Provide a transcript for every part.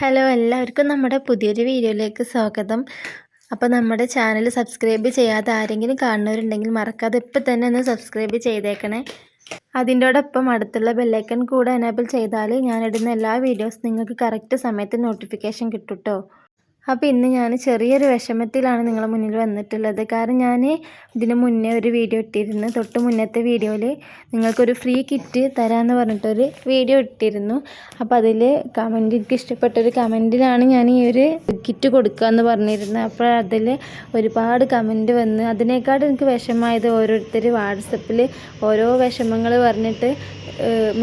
Hello എല്ലാവർക്കും നമ്മുടെ പുതിയൊരു വീഡിയോയിലേക്ക് സ്വാഗതം. അപ്പോൾ നമ്മുടെ ചാനൽ സബ്സ്ക്രൈബ് ചെയ്യാതെ ആരെങ്കിലും കാണുന്നവരുണ്ടെങ്കിൽ മറക്കാതെ ഇപ്പം തന്നെ ഒന്ന് സബ്സ്ക്രൈബ് ചെയ്തേക്കണേ. അതിന്റോടൊപ്പം അടുത്തുള്ള ബെല്ലൈക്കൺ കൂടെ എനേബിൾ ചെയ്താൽ ഞാനിടുന്ന എല്ലാ വീഡിയോസ് നിങ്ങൾക്ക് കറക്റ്റ് സമയത്ത് നോട്ടിഫിക്കേഷൻ കിട്ടും കേട്ടോ അപ്പോൾ ഇന്ന് ഞാൻ ചെറിയൊരു വിഷമത്തിലാണ് നിങ്ങളുടെ മുന്നിൽ വന്നിട്ടുള്ളത്. കാരണം ഞാൻ ഇതിന് മുന്നേ ഒരു വീഡിയോ ഇട്ടിരുന്നു. തൊട്ട് മുന്നത്തെ വീഡിയോയിൽ നിങ്ങൾക്കൊരു ഫ്രീ കിറ്റ് തരാമെന്ന് പറഞ്ഞിട്ടൊരു വീഡിയോ ഇട്ടിരുന്നു. അപ്പോൾ അതിൽ കമന്റ് എനിക്ക് ഇഷ്ടപ്പെട്ടൊരു കമന്റിലാണ് ഞാൻ ഈ ഒരു കിറ്റ് കൊടുക്കുക എന്ന് പറഞ്ഞിരുന്നത് അപ്പോൾ അതിൽ ഒരുപാട് കമന്റ് വന്ന് അതിനേക്കാൾ എനിക്ക് വിഷമമായത് ഓരോരുത്തർ വാട്സപ്പിൽ ഓരോ വിഷമങ്ങൾ പറഞ്ഞിട്ട്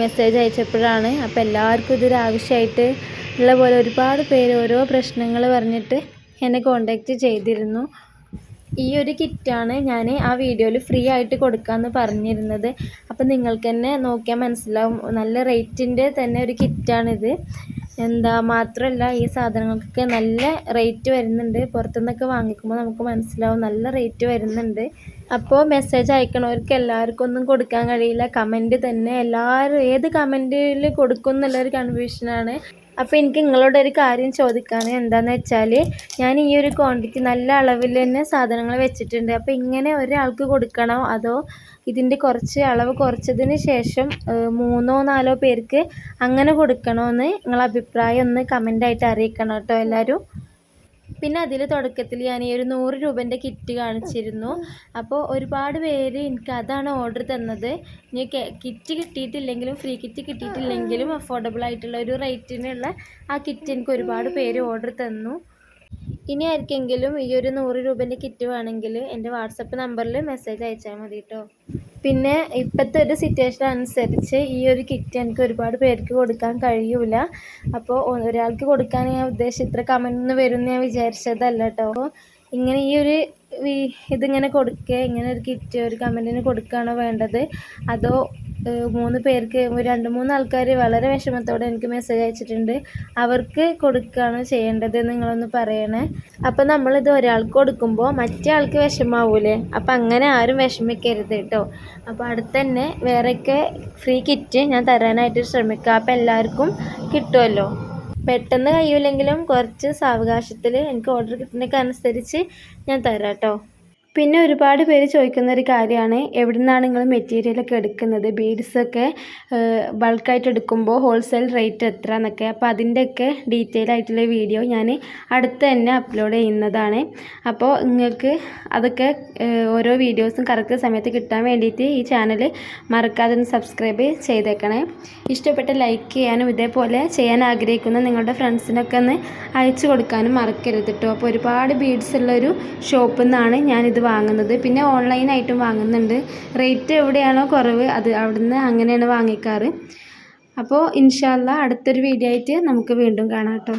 മെസ്സേജ് അയച്ചപ്പോഴാണ്. അപ്പോൾ എല്ലാവർക്കും ഇതൊരു ആവശ്യമായിട്ട് ഉള്ള പോലെ ഒരുപാട് പേര് ഓരോ പ്രശ്നങ്ങൾ പറഞ്ഞിട്ട് എന്നെ കോണ്ടാക്റ്റ് ചെയ്തിരുന്നു. ഈ ഒരു കിറ്റാണ് ഞാൻ ആ വീഡിയോയിൽ ഫ്രീ ആയിട്ട് കൊടുക്കാമെന്ന് പറഞ്ഞിരുന്നത്. അപ്പോൾ നിങ്ങൾക്ക് തന്നെ നോക്കിയാൽ മനസ്സിലാവും. നല്ല റേറ്റിന്റെ തന്നെ ഒരു കിറ്റാണിത്. എന്താ മാത്രമല്ല ഈ സാധനങ്ങൾക്കൊക്കെ നല്ല റേറ്റ് വരുന്നുണ്ട്. പുറത്തുനിന്നൊക്കെ വാങ്ങിക്കുമ്പോൾ നമുക്ക് മനസ്സിലാവും നല്ല റേറ്റ് വരുന്നുണ്ട്. അപ്പോൾ മെസ്സേജ് അയക്കണവർക്ക് എല്ലാവർക്കും ഒന്നും കൊടുക്കാൻ കഴിയില്ല. കമന്റ് തന്നെ എല്ലാവരും ഏത് കമന്റിൽ കൊടുക്കും എന്നുള്ളൊരു കൺഫ്യൂഷനാണ് അപ്പോൾ എനിക്ക് നിങ്ങളോട് ഒരു കാര്യം ചോദിക്കാൻ എന്താണെന്ന് വെച്ചാൽ ഞാൻ ഈ ഒരു ക്വാണ്ടിറ്റി നല്ല അളവിൽ തന്നെ സാധനങ്ങൾ വെച്ചിട്ടുണ്ട്. അപ്പോൾ ഇങ്ങനെ ഒരാൾക്ക് കൊടുക്കണോ? അതോ ഇതിന്റെ കുറച്ച് അളവ് കുറച്ചതിന് ശേഷം മൂന്നോ നാലോ പേർക്ക് അങ്ങനെ കൊടുക്കണോ എന്ന് അഭിപ്രായം ഒന്ന് കമന്റായിട്ട് അറിയിക്കണം കേട്ടോ എല്ലാവരും പിന്നെ അതിൽ തുടക്കത്തിൽ ഞാൻ ഈ ഒരു നൂറ് രൂപേന്റെ കിറ്റ് കാണിച്ചിരുന്നു. അപ്പോൾ ഒരുപാട് പേര് എനിക്ക് അതാണ് ഓർഡർ തന്നത്. ഇനി കിറ്റ് കിട്ടിയിട്ടില്ലെങ്കിലും ഫ്രീ കിറ്റ് കിട്ടിയിട്ടില്ലെങ്കിലും അഫോർഡബിൾ ആയിട്ടുള്ള ഒരു റേറ്റിനുള്ള ആ കിറ്റ് എനിക്ക് ഒരുപാട് പേര് ഓർഡർ തന്നു. ഇനി ആർക്കെങ്കിലും ഈ ഒരു നൂറ് രൂപേന്റെ കിറ്റ് വേണമെങ്കിൽ എന്റെ വാട്സപ്പ് നമ്പറിൽ മെസ്സേജ് അയച്ചാൽ മതി കേട്ടോ പിന്നെ ഇപ്പോഴത്തെ ഒരു സിറ്റുവേഷൻ അനുസരിച്ച് ഈ ഒരു കിറ്റ് എനിക്ക് ഒരുപാട് പേർക്ക് കൊടുക്കാൻ കഴിയൂല. അപ്പോൾ ഒരാൾക്ക് കൊടുക്കാൻ ഞാൻ ഉദ്ദേശിച്ച ഇത്ര കമന്റ് വരും എന്ന് ഞാൻ വിചാരിച്ചതല്ല കേട്ടോ ഇങ്ങനെ ഈ ഒരു ഇതിങ്ങനെ കൊടുക്കുക ഇങ്ങനെ ഒരു കിറ്റ് ഒരു കമന്റിന് കൊടുക്കുകയാണോ വേണ്ടത്? അതോ മൂന്ന് പേർക്ക് രണ്ട് മൂന്ന് ആൾക്കാർ വളരെ വിഷമത്തോടെ എനിക്ക് മെസ്സേജ് അയച്ചിട്ടുണ്ട്. അവർക്ക് കൊടുക്കുകയാണ് ചെയ്യേണ്ടത് നിങ്ങളൊന്ന് പറയണേ. അപ്പം നമ്മളിത് ഒരാൾക്ക് കൊടുക്കുമ്പോൾ മറ്റേ ആൾക്ക് വിഷമാവൂലേ? അപ്പം അങ്ങനെ ആരും വിഷമിക്കരുത് കേട്ടോ. അപ്പോൾ അടുത്തന്നെ വേറെയൊക്കെ ഫ്രീ കിറ്റ് ഞാൻ തരാനായിട്ട് ശ്രമിക്കുക അപ്പം എല്ലാവർക്കും കിട്ടുമല്ലോ പെട്ടെന്ന് കഴിയില്ലെങ്കിലും കുറച്ച് സാവകാശത്തിൽ എനിക്ക് ഓർഡർ കിട്ടുന്നതൊക്കെ അനുസരിച്ച് ഞാൻ തരാം കേട്ടോ. പിന്നെ ഒരുപാട് പേര് ചോദിക്കുന്ന ഒരു കാര്യമാണ്. എവിടെ നിന്നാണ് നിങ്ങൾ മെറ്റീരിയലൊക്കെ എടുക്കുന്നത്? ബീഡ്സൊക്കെ ബൾക്കായിട്ട് എടുക്കുമ്പോൾ ഹോൾസെയിൽ റേറ്റ് എത്ര എന്നൊക്കെ. അപ്പോൾ അതിന്റെയൊക്കെ ഡീറ്റെയിൽ ആയിട്ടുള്ള വീഡിയോ ഞാൻ അടുത്ത് തന്നെ അപ്ലോഡ് ചെയ്യുന്നതാണ്. അപ്പോൾ നിങ്ങൾക്ക് അതൊക്കെ ഓരോ വീഡിയോസും കറക്റ്റ് സമയത്ത് കിട്ടാൻ വേണ്ടിയിട്ട് ഈ ചാനൽ മറക്കാതെ സബ്സ്ക്രൈബ് ചെയ്തേക്കണേ. ഇഷ്ടപ്പെട്ട ലൈക്ക് ചെയ്യാനും ഇതേപോലെ ചെയ്യാൻ ആഗ്രഹിക്കുന്ന നിങ്ങളുടെ ഫ്രണ്ട്സിനൊക്കെ ഒന്ന് അയച്ചു കൊടുക്കാനും മറക്കരുത് കേട്ടോ. അപ്പോൾ ഒരുപാട് ബീഡ്സ് ഉള്ളൊരു ഷോപ്പിൽ നിന്നാണ് ഞാനിത് വാങ്ങുന്നത്. പിന്നെ ഓൺലൈനായിട്ടും വാങ്ങുന്നുണ്ട്. റേറ്റ് എവിടെയാണോ കുറവ് അത് അവിടുന്ന് അങ്ങനെയാണ് വാങ്ങിക്കാറ്. അപ്പോൾ ഇൻഷാല്ല അടുത്തൊരു വീഡിയോ ആയിട്ട് നമുക്ക് വീണ്ടും കാണാം കേട്ടോ.